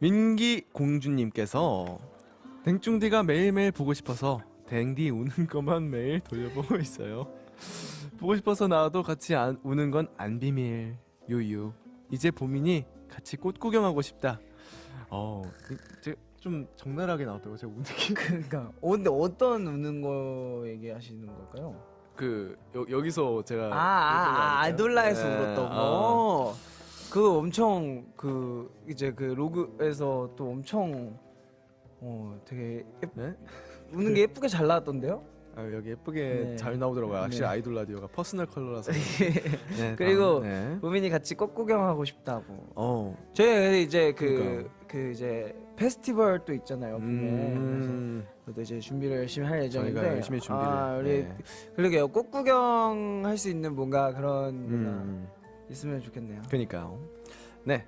민기 공주님께서 댕충디가 매일매일 보고 싶어서 댕디 우는 것만 매일 돌려보고 있어요. 보고 싶어서 나와도 같이 안, 우는 건 안 비밀. 유유. 이제 봄이니 같이 꽃 구경하고 싶다. 어, 이- 제- 좀 적나라하게 나왔다고 제가 우는 게. 그러니까 어, 근데 어떤 우는 거 얘기하시는 걸까요? 그 여, 여기서 제가 아, 아, 아 아이돌라에서 네, 울었던 어. 거. 그 엄청 그 이제 그 로그에서 또 엄청 어 되게 예, 네? 우는 게 예쁘게 잘 나왔던데요? 아, 여기 예쁘게 네. 잘 나오더라고요. 확실히 네. 아이돌 라디오가 퍼스널 컬러라서. 네, 그리고 다음, 네. 우민이 같이 꽃 구경하고 싶다고. 어. 저희 이제 그 그러니까요. 그 이제 페스티벌 또 있잖아요. 음. 그래서 저도 이제 준비를 열심히 할 예정인데. 저희가 열심히 준비를. 아, 우리 네. 그러게요. 꽃 구경 할 수 있는 뭔가 그런 음. 있으면 좋겠네요. 그니까요. 네.